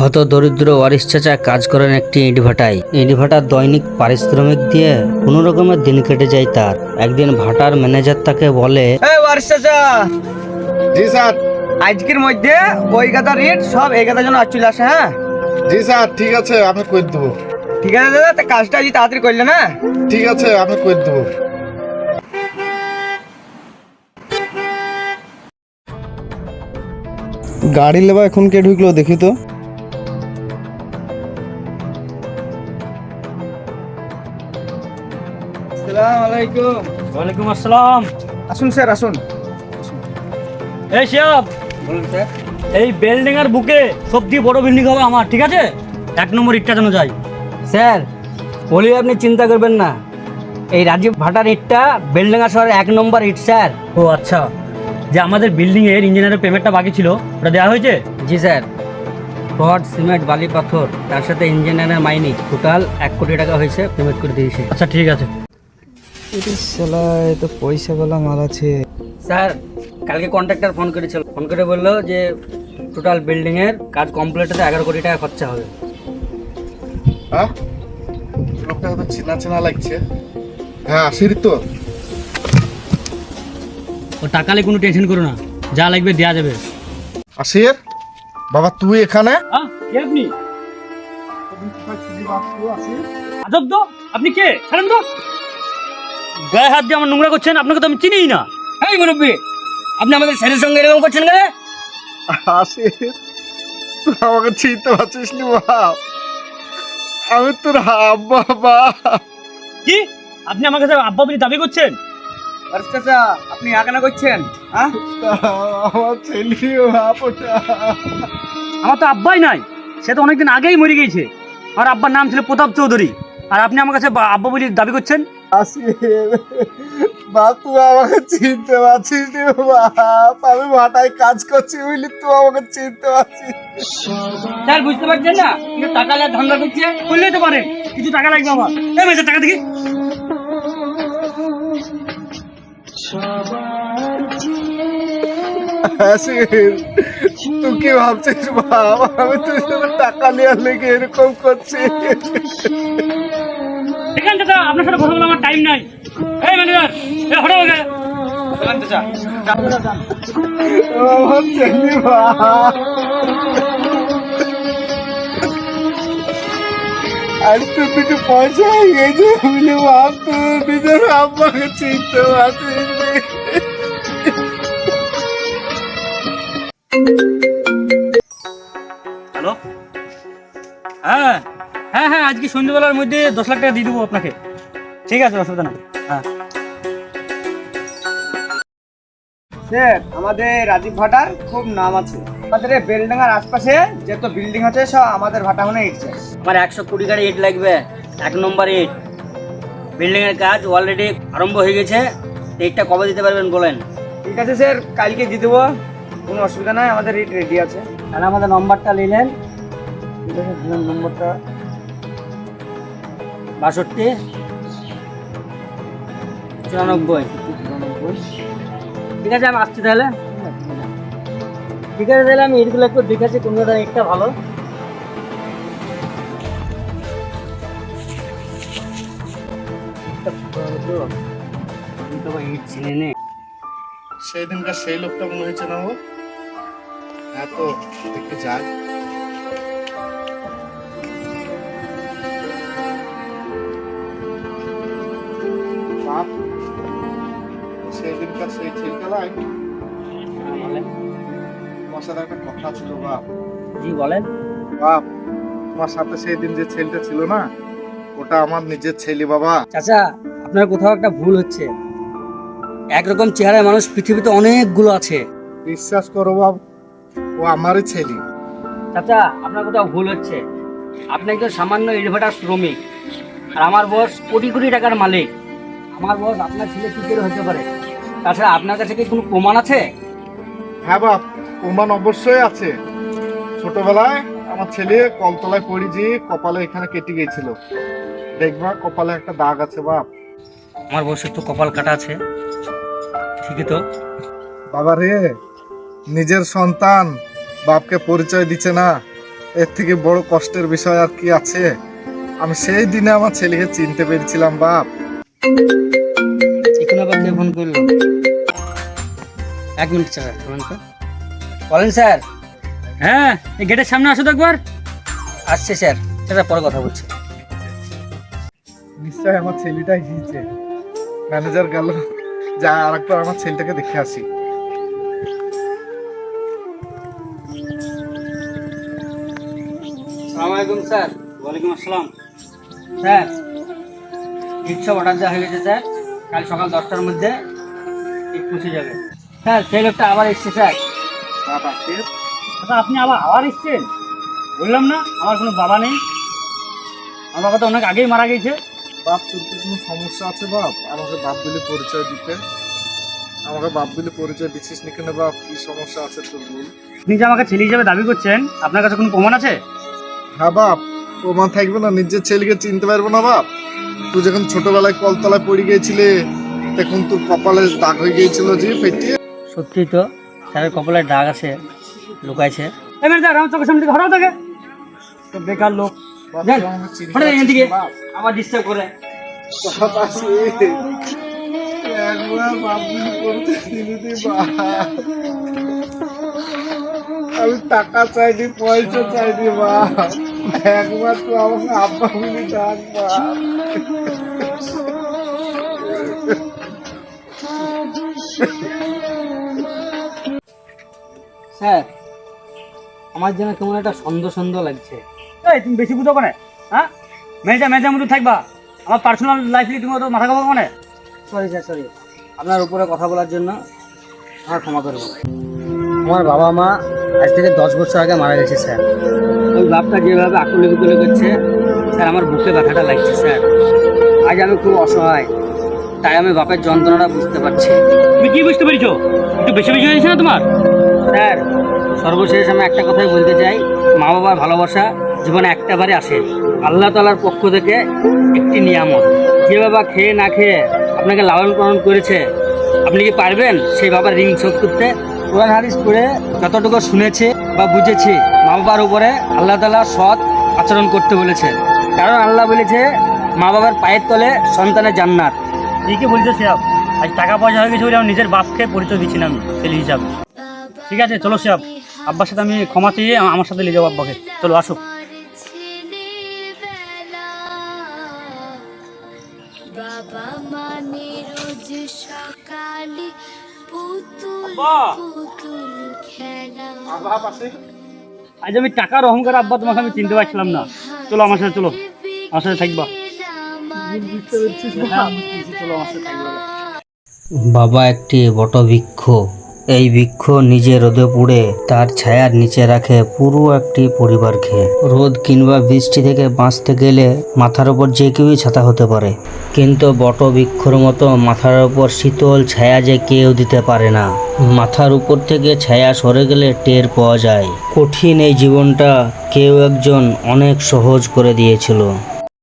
হত দরিদ্র ওয়ারিস চাচা কাজ করেন একটি ইটভাটায়। ইটভাটার দৈনিক পারিশ্রমিক দিয়ে কোনো রকমের দিন কেটে যায় তার। একদিন ভাটার ম্যানেজার তাকে বলে এই ওয়ারিস চাচা! জি স্যার। আজকের মধ্যে ওই গাদা রেট সব এই গাদার জন্য চলে আসে হ্যাঁ? জি স্যার ঠিক আছে আমি করে দেবো। ঠিক আছে দাদা তা কাজটা আজ তাড়াতাড়ি করলে না? ঠিক আছে আমি করে দেবো। গাড়ি লেবা এখন কে ঢুকলো দেখি তো। আসসালামু আলাইকুম। ওয়ালাইকুম আসসালাম। আসুন স্যার আসুন। এই শিয়াব বলুন স্যার। এই বিল্ডিং এর বুকে সবচেয়ে বড় বিল্ডিং হবে আমার ঠিক আছে? এক নম্বর ইটটা যেন যাই। স্যার বলি আপনি চিন্তা করবেন না। এই রাজীব ভাটার ইটটা বেলডাঙ্গা শহরের এক নম্বর ইট স্যার। ও আচ্ছা। যে আমাদের বিল্ডিং এর ইঞ্জিনিয়ারের পেমেন্টটা বাকি ছিল ওটা দেওয়া হয়েছে? জি স্যার। রড সিমেন্ট বালি পাথর তার সাথে ইঞ্জিনিয়ারের মাইনি টোটাল এক কোটি টাকা হয়েছে পেমেন্ট করে দিয়েছে। আচ্ছা ঠিক আছে। তো পয়সা বলা মাল আছে। স্যার কালকে কন্ট্রাক্টর ফোন করেছিল। ফোন করে বলল যে টোটাল বিল্ডিং এর কাজ কমপ্লিট হতে এগারো কোটি টাকা খরচা হবে। হ্যাঁ? লোকটা তো চেনা চেনা লাগছে। হ্যাঁ আসির তো। ও টাকা নিয়ে কোনো টেনশন করো না। যা লাগবে দেওয়া যাবে। আসির বাবা তুই এখানে? কে আপনি? আজব তো আপনি কে? ছাড়েন তো। গায়ে হাত দিয়ে আমার নোংরা করছেন আপনাকে তো আমি চিনিই না। এই মুরব্বী আপনি আমাদের স্যারের সঙ্গে এরকম করছেন কেন? আসির তুই আমাকে চিনতে পারছিস নি বাপ আমি তোর আব্বা বাপ কি? আপনি আমার কাছে আব্বা বলে দাবি করছেন? চাচা আপনি আকানা করছেন হ্যাঁ? আমার ছেলে বাপ ওটা আমার তো আব্বাই নাই সে তো অনেকদিন আগেই মরে গিয়েছে। আর আব্বার নাম ছিল প্রতাপ চৌধুরী। আর আপনি আমার কাছে আব্বা বলে দাবি করছেন? বাপ তুই আমাকে চিনতে পারছিস নি বাপ আমি মাথায় কাজ করছি বুঝলি তুই আমাকে চিনতে পারছিস স্যার বুঝতে পারছেন না? কিন্তু টাকা লাগা ধান্দা করছে। করলেই তো পারেন কিছু টাকা লাগবে আমার। এই মেয়েছে টাকা দেখি। তুই কি ভাবছিস বাপ আমি শুধু টাকা নেওয়ার লেগে এরকম করছি। চাচা আপনার সাথে কথা বলে আমার টাইম নাই। এই ম্যানেজার হঠাৎ ওকে আর দুটো পয়সা হয়ে গেছে বুঝলি বাপ তুই নিজের আব্বাকে চিনতে পারছিস আজকে সন্ধ্যেবেলার মধ্যে দশ লাখ টাকা দিয়ে দেবো আপনাকে। ঠিক আছে অসুবিধা না হ্যাঁ। স্যার আমাদের রাজীব ভাটার খুব নাম আছে। আমাদের এই বেলডাঙ্গার আশপাশে যত বিল্ডিং আছে সব আমাদের ভাটা মনে ইটছে আমার একশো কুড়ি গাড়ি ইট লাগবে এক নম্বর ইট। বিল্ডিং এর কাজ অলরেডি আরম্ভ হয়ে গেছে। ইটটা কবে দিতে পারবেন বলেন? ঠিক আছে স্যার কালকে দিয়ে দেবো। কোনো অসুবিধা নাই আমাদের রেট রেডি আছে। তাহলে আমাদের নম্বরটা নিলেন। ঠিক আছে নম্বরটা বাষট্টি। চুরানব্বই। ঠিক আছে আমি আসছি তাহলে। ঠিক আছে তাহলে আমি ইটগুলো একটু দেখেছি কোনটা একটা ভালো। নে সেই দিনকার সেই লোকটা মনে হয়েছে না ও? হ্যাঁ তো দেখে যাক। সেই দিনকার তোমার সাথে একটা কথা ছিল বাপ। জি বলেন। বাপ তোমার সাথে সেই দিন যে ছেলেটা ছিল না ওটা আমার নিজের ছেলে বাবা। চাচা আপনার কোথাও একটা ভুল হচ্ছে। একরকম চেহারার মানুষ পৃথিবীতে অনেকগুলো আছে। বিশ্বাস করো বাপ ও আমারই ছেলে। চাচা আপনার কোথাও ভুল হচ্ছে। আপনি একজন সামান্য ইনভার্টার শ্রমিক। আর আমার বস কোটি কোটি টাকার মালিক। আমার বস আপনার ছেলে কি করে হতে পারে? তাছাড়া আপনার কাছে কি কোনো প্রমাণ আছে? হ্যাঁ বাপ প্রমাণ অবশ্যই আছে। ছোটবেলায় আমার ছেলে কলতলায় পড়েছি কপালে এখানে কেটে গিয়েছিল। দেখবা কপালে একটা দাগ আছে বাপ। আমার বসের তো কপাল কাটা আছে। ঠিকই তো। বাবা রে নিজের সন্তান বাপকে পরিচয় দিচ্ছে না। এর থেকে বড় কষ্টের বিষয় আর কি আছে? আমি সেই দিনে আমার ছেলেকে চিনতে পেরেছিলাম বাপ। এখন আবার কে ফোন করল? এক মিনিট স্যার বলেন তো। বলেন স্যার। হ্যাঁ এই গেটের সামনে আসো তো একবার। আসছে স্যার সেটা পরে কথা বলছি। নিশ্চয় আমার ছেলেটাই গিয়েছে ম্যানেজার গেল। যা আরেকবার আমার ছেলেটাকে দেখে আসি। আলাইকুম স্যার। ওয়ালাইকুম আসসালাম। স্যার রিক্সা অর্ডার দেওয়া হয়ে গেছে স্যার। কাল সকাল দশটার মধ্যে পৌঁছে যাবে। স্যার সেই লোকটা আবার এসছে স্যার। বাপ আসে আচ্ছা আপনি আবার আবার এসছেন? বললাম না আমার কোনো বাবা নেই। আমার বাবা তো অনেক আগেই মারা গেছে। বাপ তোর কি কোনো সমস্যা আছে বাপ? আমাকে বাপ বলে পরিচয় দিতে। আমাকে বাপ বলে পরিচয় দিচ্ছিস না কেন বাপ? কি সমস্যা আছে তোর বল। আপনি যে আমাকে ছেলে হিসেবে দাবি করছেন আপনার কাছে কোনো প্রমাণ আছে? হ্যাঁ বাপ প্রমাণ থাকবে না নিজের ছেলেকে চিনতে পারব না বাপ। তুই যখন ছোটবেলায় কলতলায় পড়ে গিয়েছিলে তখন তোর কপালে দাগ হয়ে গিয়েছিল যে পেটিয়ে সত্যি তো স্যারের কপালে দাগ আছে লুকাইছে। এই ম্যানেজার আমার চোখের সামনে থেকে হঠাৎ থাকে তো বেকার লোক। হঠাৎ এখান থেকে। আবার ডিস্টার্ব করে। আমি টাকা চাইনি পয়সা চাইনি বাপ একবার তো আমাকে আব্বা বলে ডাক বাপ স্যার আমার যেন কেমন একটা সন্দেহ সন্দেহ লাগছে। এই তুমি বেশি বুঝো কোনে? হ্যাঁ? মেজা ম্যানেজার মতো থাকবা। আমার পার্সোনাল লাইফ নিয়ে তুমি অত মাথা খাব কোনে? সরি স্যার সরি আপনার উপরে কথা বলার জন্য আমার ক্ষমা করব আমার বাবা মা আজ থেকে দশ বছর আগে মারা গেছে স্যার। ওই বাপটা যেভাবে আকুলি বিকুলি করছে স্যার আমার বুকে ব্যথাটা লাগছে স্যার। আজ আমি খুব অসহায় তাই আমি বাপের যন্ত্রণাটা বুঝতে পারছি। তুমি কি বুঝতে পেরেছ? একটু বেশি বেশি হয়েছে না তোমার? স্যার, সর্বশেষ আমি একটা কথাই বলতে চাই। মা বাবার ভালোবাসা জীবনে একটা বারে আসে। আল্লাহ তালার পক্ষ থেকে একটি নিয়ামত। যে বাবা খেয়ে না খেয়ে আপনাকে লালন পালন করেছে, আপনি কি পারবেন সেই বাবার ঋণ শোধ করতে? কোরআন হাদিস পড়ে যতটুকু শুনেছি বা বুঝেছি, মা বাবার উপরে আল্লাহ তালা সৎ আচরণ করতে বলেছে। কারণ আল্লাহ বলেছে, মা বাবার পায়ের তলে সন্তানের জান্নাত। ঠিকই বলছো সেব আজ টাকা পয়সা হয়ে গেছে বলে আমার নিজের বাপকে পরিচয় দিচ্ছি না আমি ছেলে হিসাবে। ঠিক আছে চলো সেব আব্বার সাথে আমি ক্ষমা চেয়ে আমার সাথে নিয়ে যাব আব্বাকে। চলো আসো। বাবা মানে রোজ সকালে পুতুল পুতুল খেলা। আজ আমি টাকার অহংকার আব্বা তোমাকে আমি চিনতে পারছিলাম না। চলো আমার সাথে চলো। আমার সাথে থাকবা। চলো আমার সাথে থাকবা বাবা একটি বটবৃক্ষ। এই বৃক্ষ নিজে রোদে পুড়ে তার ছায়ার নিচে রাখে পুরো একটি পরিবারকে রোদ কিংবা বৃষ্টি থেকে বাঁচতে গেলে মাথার উপর যে কেউই ছাতা হতে পারে। কিন্তু বট বৃক্ষর মতো মাথার উপর শীতল ছায়া যে কেউ দিতে পারে না। মাথার উপর থেকে ছায়া সরে গেলে টের পাওয়া যায়। কঠিন এই জীবনটা কেউ একজন অনেক সহজ করে দিয়েছিল।